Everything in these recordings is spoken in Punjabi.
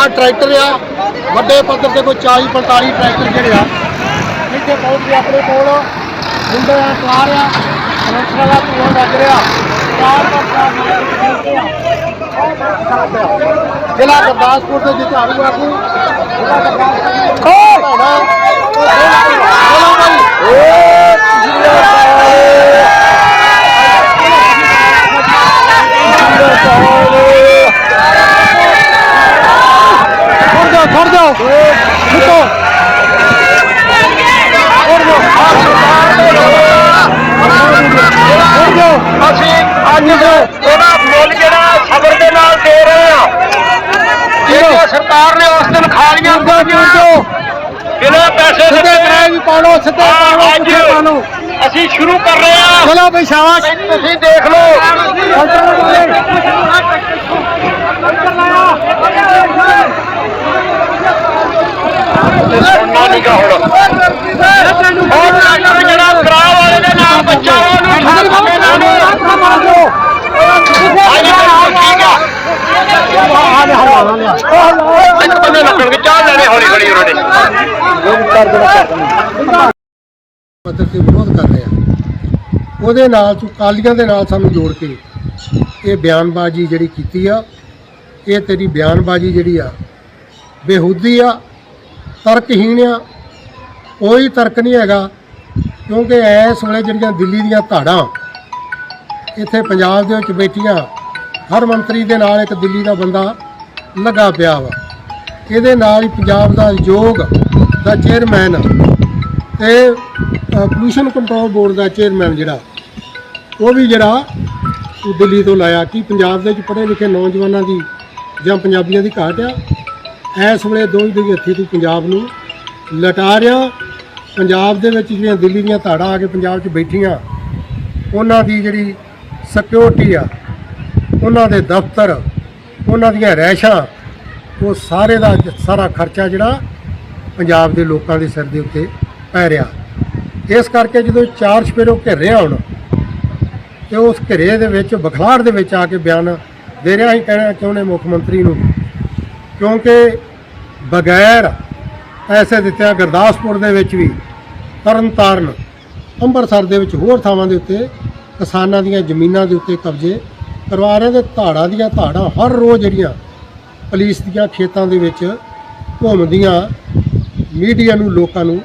ਆ ਟਰੈਕਟਰ ਆ ਵੱਡੇ ਪੱਧਰ ਤੇ ਕੋਈ 40 45 ਟਰੈਕਟਰ ਜਿਹੜੇ ਆ ਇੱਥੇ ਪਹੁੰਚ ਗਏ ਆਪਣੇ ਕੋਲ। ਮੁੰਡੇ ਆ ਕਾਰ ਆ ਕਨੈਕਟਰ ਦਾ ਧੂਆਂ ਲੱਗ ਰਿਹਾ। ਕਾਰ ਦਾ ਜ਼ਿਲ੍ਹਾ ਗੁਰਦਾਸਪੁਰ ਦੇ ਜਿੱਥੇ ਆੜੂ ਆਗੂ ਜ਼ਿਲ੍ਹਾ ਗੁਰਦਾਸਪੁਰ ਹੋਣਾ ਚਲੋ ਭਾਈ ਖੜ ਜਾਓ ਖੜ ਜਾਓ ਰੁਕੋ ਖੜ ਜਾਓ ਖੜ ਜਾਓ ਅਸੀਂ ਅੱਜ ਉਹਦਾ ਮੁੱਲ ਜਿਹੜਾ ਸਬਰ ਦੇ ਨਾਲ ਦੇ ਰਹੇ ਆ ਜਿਹੜੀਆਂ ਸਰਕਾਰ ਨੇ ਉਸ ਦਿਨ ਖਾਲੀਆਂ ਜਾਓ ਬਿਨਾਂ ਪੈਸੇ ਸਿੱਧੇ ਵੀ ਪਾਣੋ ਸਿੱਧੇ ਪਾਣੋ ਸਿੱਧੇ ਪਾਣੋ ਅਸੀਂ ਸ਼ੁਰੂ ਕਰ ਰਹੇ ਆ ਚਲੋ ਬਈ ਸ਼ਾਬਾਸ਼। ਤੁਸੀਂ ਦੇਖ ਲਓ ਸੁਣਨਾ ਨਹੀਂ ਗਾ ਹੁਣ ਉਹ ਡਾਕਟਰ ਜਿਹੜਾ ਕਰਾ ਵਾਲੇ ਦੇ ਨਾਲ ਬੱਚਾ ਉਹਨੂੰ ਠਾਕ ਕੇ ਨਾ ਅੱਜ ਠੀਕ ਆ ਇੱਕ ਬੰਦੇ ਲੱਗਣਗੇ ਚਾਹ ਲੈਣੇ ਉਹਨਾਂ ਨੇ ਪੱਧਰ ਤੇ ਵਿਰੋਧ ਕਰ ਰਹੇ ਆ ਉਹਦੇ ਨਾਲ ਤੂੰ ਕਾਲੀਆਂ ਦੇ ਨਾਲ ਸਾਨੂੰ ਜੋੜ ਕੇ ਇਹ ਬਿਆਨਬਾਜ਼ੀ ਜਿਹੜੀ ਕੀਤੀ ਆ, ਇਹ ਤੇਰੀ ਬਿਆਨਬਾਜ਼ੀ ਜਿਹੜੀ ਆ, ਬੇਹੂਦੀ ਆ, ਤਰਕਹੀਣ ਆ, ਕੋਈ ਤਰਕ ਨਹੀਂ ਹੈਗਾ, ਕਿਉਂਕਿ ਇਸ ਵੇਲੇ ਜਿਹੜੀਆਂ ਦਿੱਲੀ ਦੀਆਂ ਧਾੜਾਂ, ਇੱਥੇ ਪੰਜਾਬ ਦੇ ਵਿੱਚ ਬੈਠੀਆਂ, ਹਰ ਮੰਤਰੀ ਦੇ ਨਾਲ ਇੱਕ ਦਿੱਲੀ ਦਾ ਬੰਦਾ ਲੱਗਾ ਪਿਆ ਵਾ। ਇਹਦੇ ਨਾਲ ਹੀ ਪੰਜਾਬ ਦਾ ਯੋਗ ਦਾ ਚੇਅਰਮੈਨ ਤੇ ਪੋਲੂਸ਼ਨ ਕੰਟਰੋਲ ਬੋਰਡ ਦਾ ਚੇਅਰਮੈਨ ਜਿਹੜਾ, ਉਹ ਵੀ ਜਿਹੜਾ ਉਹ ਦਿੱਲੀ ਤੋਂ ਲਾਇਆ ਕਿ ਪੰਜਾਬ ਦੇ ਵਿੱਚ ਪੜ੍ਹੇ ਲਿਖੇ ਨੌਜਵਾਨਾਂ ਦੀ ਜਾਂ ਪੰਜਾਬੀਆਂ ਦੀ ਘਾਟ ਆ। ਇਸ ਵੇਲੇ ਦੋਈ ਦੀ ਹੱਥੀ ਤੋਂ ਪੰਜਾਬ ਨੂੰ ਲਟਾ ਰਿਹਾ। ਪੰਜਾਬ ਦੇ ਵਿੱਚ ਜਿਹੜੀਆਂ ਦਿੱਲੀ ਦੀਆਂ ਧਾੜਾਂ ਆ ਕੇ ਪੰਜਾਬ 'ਚ ਬੈਠੀਆਂ, ਉਹਨਾਂ ਦੀ ਜਿਹੜੀ ਸਿਕਿਉਰਿਟੀ ਆ, ਉਹਨਾਂ ਦੇ ਦਫ਼ਤਰ, ਉਹਨਾਂ ਦੀਆਂ ਰਹਿਸ਼ਾਂ ਉਹ ਸਾਰੇ ਦਾ ਸਾਰਾ ਖਰਚਾ ਜਿਹੜਾ ਪੰਜਾਬ ਦੇ ਲੋਕਾਂ ਦੇ ਸਿਰ ਦੇ ਉੱਤੇ ਪੈ ਰਿਹਾ। ਇਸ ਕਰਕੇ ਜਦੋਂ ਚਾਰ ਛਪੇਰੋ ਘਿਰਿਆ ਰਿਹਾ ਹੁਣ ਤੇ ਉਸ ਘਿਰੇ ਦੇ ਵਿੱਚ, ਬਖਲਾੜ ਦੇ ਵਿੱਚ ਆ ਕੇ ਬਿਆਨ ਦੇ ਰਿਹਾ ਹੀ ਕਹਿਣਾ ਚਾਹੁੰਦੇ ਮੁੱਖ ਮੰਤਰੀ ਨੂੰ, ਕਿਉਂਕਿ ਬਗੈਰ ਪੈਸੇ ਦਿੱਤਿਆਂ ਗੁਰਦਾਸਪੁਰ ਦੇ ਵਿੱਚ ਵੀ, ਤਰਨਤਾਰਨ, ਅੰਮ੍ਰਿਤਸਰ ਦੇ ਵਿੱਚ ਹੋਰ ਥਾਵਾਂ ਦੇ ਉੱਤੇ ਕਿਸਾਨਾਂ ਦੀਆਂ ਜ਼ਮੀਨਾਂ ਦੇ ਉੱਤੇ ਕਬਜ਼ੇ ਕਰਵਾ ਰਹੇ ਤੇ ਧਾੜਾਂ ਦੀਆਂ ਧਾੜਾਂ ਹਰ ਰੋਜ਼ ਜਿਹੜੀਆਂ ਪੁਲਿਸ ਦੀਆਂ ਖੇਤਾਂ ਦੇ ਵਿੱਚ ਘੁੰਮਦੀਆਂ ਮੀਡੀਆ ਨੂੰ ਲੋਕਾਂ ਨੂੰ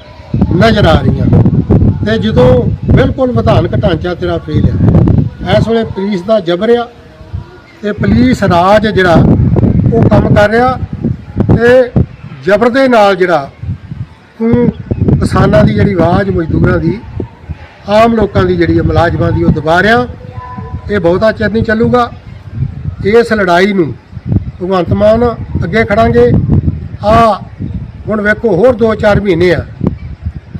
ਨਜ਼ਰ ਆ ਰਹੀਆਂ। ਤੇ ਜਦੋਂ ਬਿਲਕੁਲ ਵਿਧਾਨਕ ਢਾਂਚਾ ਤੇਰਾ ਫੇਲ ਹੈ ਇਸ ਵੇਲੇ ਪੁਲਿਸ ਦਾ ਜਬਰ ਆ ਤੇ ਪੁਲਿਸ ਰਾਜ ਜਿਹੜਾ ਉਹ ਕੰਮ ਕਰ ਰਿਹਾ ਤੇ ਜਬਰ ਦੇ ਨਾਲ ਜਿਹੜਾ ਤੂੰ ਕਿਸਾਨਾਂ ਦੀ ਜਿਹੜੀ ਆਵਾਜ਼ ਮਜ਼ਦੂਰਾਂ ਦੀ ਆਮ ਲੋਕਾਂ ਦੀ ਜਿਹੜੀ ਹੈ, ਮੁਲਾਜ਼ਮਾਂ ਦੀ ਉਹ ਦਬਾ ਰਿਹਾ। ਇਹ ਬਹੁਤਾ ਚਿਰ ਨਹੀਂ ਚੱਲੂਗਾ। ਇਸ ਲੜਾਈ ਨੂੰ ਭਗਵੰਤ ਮਾਨ, ਅੱਗੇ ਖੜਾਂਗੇ। ਆ ਹੁਣ ਵੇਖੋ, ਹੋਰ 2-4 ਮਹੀਨੇ ਆ।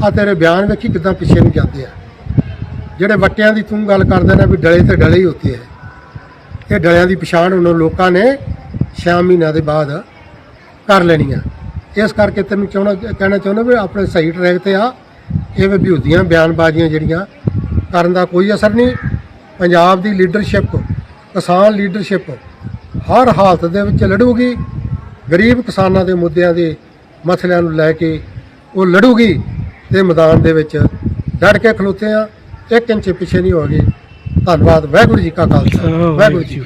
ਆ ਤੇਰੇ ਬਿਆਨ ਵੇਖੀ ਕਿਦਾਂ ਪਿੱਛੇ ਨੂੰ ਜਾਂਦੇ ਆ। ਜਿਹੜੇ ਵੱਟਿਆਂ ਦੀ ਤੂੰ ਗੱਲ ਕਰਦਾ ਨਾ ਵੀ ਡਲੇ ਤੇ ਡਲੇ ਹੀ ਹੁੰਦੇ ਆ। ਇਹ ਡਲਿਆਂ ਦੀ ਪਛਾਣ ਉਹਨਾਂ ਲੋਕਾਂ ਨੇ 6 ਮਹੀਨਿਆਂ ਦੇ ਬਾਅਦ ਕਰ ਲੈਣੀ ਆ। ਇਸ ਕਰਕੇ ਤੈਨੂੰ ਚਾਹਣਾ, ਕਹਿਣਾ ਚਾਹੁੰਦਾ ਵੀ ਆਪਣੇ ਸਹੀ ਟਰੈਕ ਤੇ ਆ। ਇਹ ਵਿਭੂਤੀਆਂ ਬਿਆਨਬਾਜ਼ੀਆਂ ਜਿਹੜੀਆਂ, ਕਰਨ ਦਾ ਕੋਈ ਅਸਰ ਨਹੀਂ। ਪੰਜਾਬ ਦੀ ਲੀਡਰਸ਼ਿਪ ਕਿਸਾਨ ਲੀਡਰਸ਼ਿਪ ਹਰ ਹਾਲਤ ਦੇ ਵਿੱਚ ਲੜੂਗੀ ਗਰੀਬ ਕਿਸਾਨਾਂ ਦੇ ਮੁੱਦਿਆਂ ਦੇ ਮਸਲਿਆਂ ਨੂੰ ਲੈ ਕੇ ਉਹ ਲੜੂਗੀ ਤੇ ਮੈਦਾਨ ਦੇ ਵਿੱਚ ਡਟ ਕੇ ਖਲੋਤੇ ਆ। ਇੱਕ ਇੰਚ ਪਿੱਛੇ ਨਹੀਂ ਹੋਗੇ। ਧੰਨਵਾਦ। ਵਾਹਿਗੁਰੂ ਜੀ ਕਾ ਖਾਲਸਾ। ਵਾਹਿਗੁਰੂ ਜੀ।